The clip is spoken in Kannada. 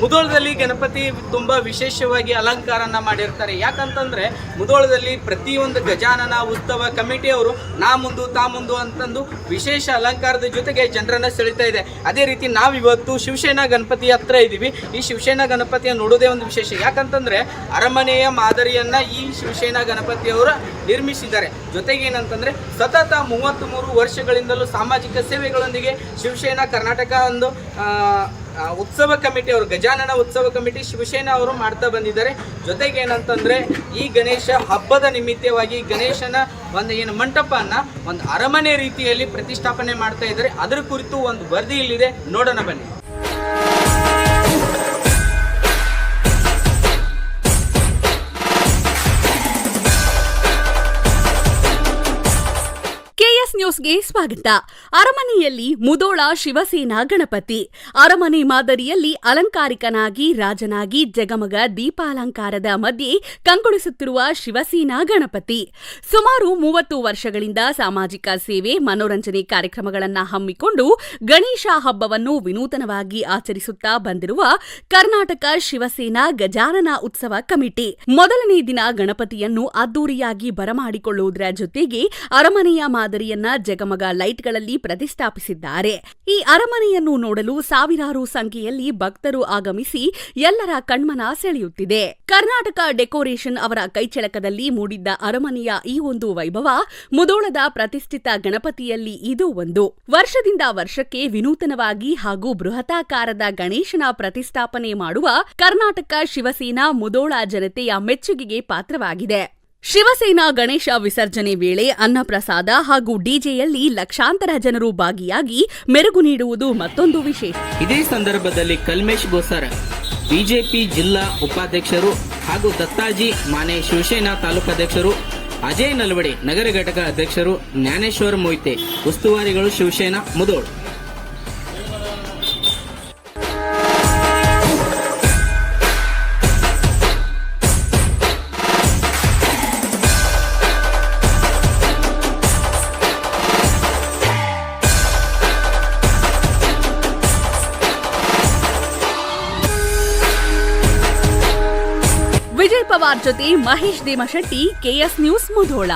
ಮುದೋಳದಲ್ಲಿ ಗಣಪತಿ ತುಂಬ ವಿಶೇಷವಾಗಿ ಅಲಂಕಾರನ ಮಾಡಿರ್ತಾರೆ. ಯಾಕಂತಂದ್ರೆ ಮುದೋಳದಲ್ಲಿ ಪ್ರತಿಯೊಂದು ಗಜಾನನ ಉತ್ಸವ ಕಮಿಟಿಯವರು ನಾ ಮುಂದು, ತಾ ಮುಂದು ಅಂತಂದು ವಿಶೇಷ ಅಲಂಕಾರದ ಜೊತೆಗೆ ಜನರನ್ನ ಸೆಳಿತಾ ಇದೆ. ಅದೇ ರೀತಿ ನಾವಿವತ್ತು ಶಿವಸೇನಾ ಗಣಪತಿ ಹತ್ರ ಇದ್ದೀವಿ. ಈ ಶಿವಸೇನಾ ಗಣಪತಿಯ ನೋಡೋದೇ ಒಂದು ವಿಶೇಷ. ಯಾಕಂತಂದ್ರೆ ಅರಮನೆಯ ಮಾದರಿಯನ್ನ ಈ ಶಿವಸೇನಾ ಗಣಪತಿಯವರು ನಿರ್ಮಿಸಿದ್ದಾರೆ. ಜೊತೆಗೆ ಏನಂತಂದ್ರೆ ಸತತ ಮೂವತ್ತ್ ಮೂರು ವರ್ಷಗಳಿಂದಲೂ ಸಾಮಾಜಿಕ ಸೇವೆಗಳೊಂದಿಗೆ ಶಿವಸೇನಾ ಕರ್ನಾಟಕ ಒಂದು ಉತ್ಸವ ಕಮಿಟಿ ಅವರು, ಗಜಾನನ ಉತ್ಸವ ಕಮಿಟಿ ಶಿವಸೇನಾ ಅವರು ಮಾಡ್ತಾ ಬಂದಿದ್ದಾರೆ. ಜೊತೆಗೆ ಏನಂತಂದ್ರೆ, ಈ ಗಣೇಶ ಹಬ್ಬದ ನಿಮಿತ್ತವಾಗಿ ಗಣೇಶನ ಒಂದು ಏನು ಮಂಟಪನ ಒಂದು ಅರಮನೆ ರೀತಿಯಲ್ಲಿ ಪ್ರತಿಷ್ಠಾಪನೆ ಮಾಡ್ತಾ ಇದ್ದಾರೆ. ಅದರ ಕುರಿತು ಒಂದು ವರದಿ ಇಲ್ಲಿದೆ. ನೋಡೋಣ ಬನ್ನಿ. ನ್ಯೂಸ್ಗೆ ಸ್ವಾಗತ. ಅರಮನೆಯಲ್ಲಿ ಮುದೋಳ ಶಿವಸೇನಾ ಗಣಪತಿ. ಅರಮನೆ ಮಾದರಿಯಲ್ಲಿ ಅಲಂಕಾರಿಕನಾಗಿ ರಾಜನಾಗಿ ಜಗಮಗ ದೀಪಾಲಂಕಾರದ ಮಧ್ಯೆ ಕಂಗೊಳಿಸುತ್ತಿರುವ ಶಿವಸೇನಾ ಗಣಪತಿ. ಸುಮಾರು ಮೂವತ್ತು ವರ್ಷಗಳಿಂದ ಸಾಮಾಜಿಕ ಸೇವೆ, ಮನೋರಂಜನೆ ಕಾರ್ಯಕ್ರಮಗಳನ್ನು ಹಮ್ಮಿಕೊಂಡು ಗಣೇಶ ಹಬ್ಬವನ್ನು ವಿನೂತನವಾಗಿ ಆಚರಿಸುತ್ತಾ ಬಂದಿರುವ ಕರ್ನಾಟಕ ಶಿವಸೇನಾ ಗಜಾನನ ಉತ್ಸವ ಕಮಿಟಿ. ಮೊದಲನೇ ದಿನ ಗಣಪತಿಯನ್ನು ಅದ್ದೂರಿಯಾಗಿ ಬರಮಾಡಿಕೊಳ್ಳುವುದರ ಜೊತೆಗೆ ಅರಮನೆಯ ಮಾದರಿಯನ್ನ ಜಗಮಗ ಲೈಟ್ಗಳಲ್ಲಿ ಪ್ರತಿಷ್ಠಾಪಿಸಿದ್ದಾರೆ. ಈ ಅರಮನೆಯನ್ನು ನೋಡಲು ಸಾವಿರಾರು ಸಂಖ್ಯೆಯಲ್ಲಿ ಭಕ್ತರು ಆಗಮಿಸಿ ಎಲ್ಲರ ಕಣ್ಮನ ಸೆಳೆಯುತ್ತಿದೆ. ಕರ್ನಾಟಕ ಡೆಕೋರೇಷನ್ ಅವರ ಕೈಚಳಕದಲ್ಲಿ ಮೂಡಿದ್ದ ಅರಮನೆಯ ಈ ಒಂದು ವೈಭವ ಮುದೋಳದ ಪ್ರತಿಷ್ಠಿತ ಗಣಪತಿಯಲ್ಲಿ ಇದು ಒಂದು. ವರ್ಷದಿಂದ ವರ್ಷಕ್ಕೆ ವಿನೂತನವಾಗಿ ಹಾಗೂ ಬೃಹತಾಕಾರದ ಗಣೇಶನ ಪ್ರತಿಷ್ಠಾಪನೆ ಮಾಡುವ ಕರ್ನಾಟಕ ಶಿವಸೇನಾ ಮುದೋಳ ಜನತೆಯ ಮೆಚ್ಚುಗೆಗೆ ಪಾತ್ರವಾಗಿದೆ. ಶಿವಸೇನಾ ಗಣೇಶ ವಿಸರ್ಜನೆ ವೇಳೆ ಅನ್ನಪ್ರಸಾದ ಹಾಗೂ ಡಿಜೆಯಲ್ಲಿ ಲಕ್ಷಾಂತರ ಜನರು ಭಾಗಿಯಾಗಿ ಮೆರುಗು ನೀಡುವುದು ಮತ್ತೊಂದು ವಿಶೇಷ. ಇದೇ ಸಂದರ್ಭದಲ್ಲಿ ಕಲ್ಮೇಶ್ ಗೋಸರ ಬಿಜೆಪಿ ಜಿಲ್ಲಾ ಉಪಾಧ್ಯಕ್ಷರು ಹಾಗೂ ದತ್ತಾಜಿ ಮಾನೆ ಶಿವಸೇನಾ ತಾಲೂಕಾಧ್ಯಕ್ಷರು ಅಜಯ್ ನಲ್ವಡಿ ನಗರ ಘಟಕ ಅಧ್ಯಕ್ಷರು ಜ್ಞಾನೇಶ್ವರ ಮೊಯ್ತೆ, ಉಸ್ತುವಾರಿಗಳು ಶಿವಸೇನಾ ಮುದೋಳ್. ವಿಜಯ್ ಪವಾರ್ ಜೊತೆ ಮಹೇಶ್ ದೇಮಶೆಟ್ಟಿ ಕೆಎಸ್ ನ್ಯೂಸ್ ಮುಧೋಳ